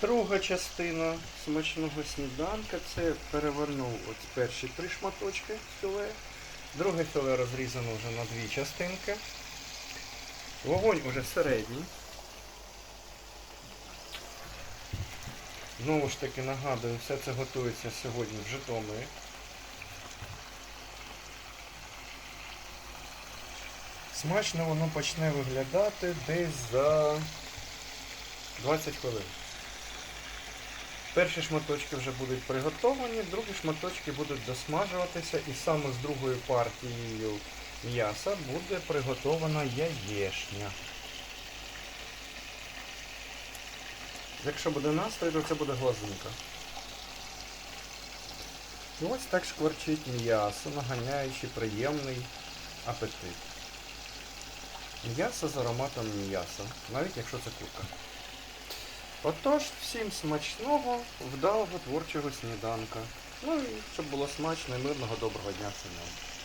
Друга частина смачного сніданка це перевернув от перші три шматочки філе. Друге філе розрізано вже на дві частинки. Вогонь уже середній. Знову ж таки нагадую, все це готується сьогодні в Житомирі. Смачно воно почне виглядати десь за 20 хвилин. Перші шматочки вже будуть приготовані, другі шматочки будуть досмажуватися і саме з другою партією м'яса буде приготована яєшня. Якщо буде настрій, то це буде глазунка. І ось так шкварчить м'ясо, наганяючи приємний апетит. М'ясо з ароматом м'яса, навіть якщо це курка. Отож, всім смачного, вдалого творчого сніданка. Ну і щоб було смачно і мирного доброго дня всім нам.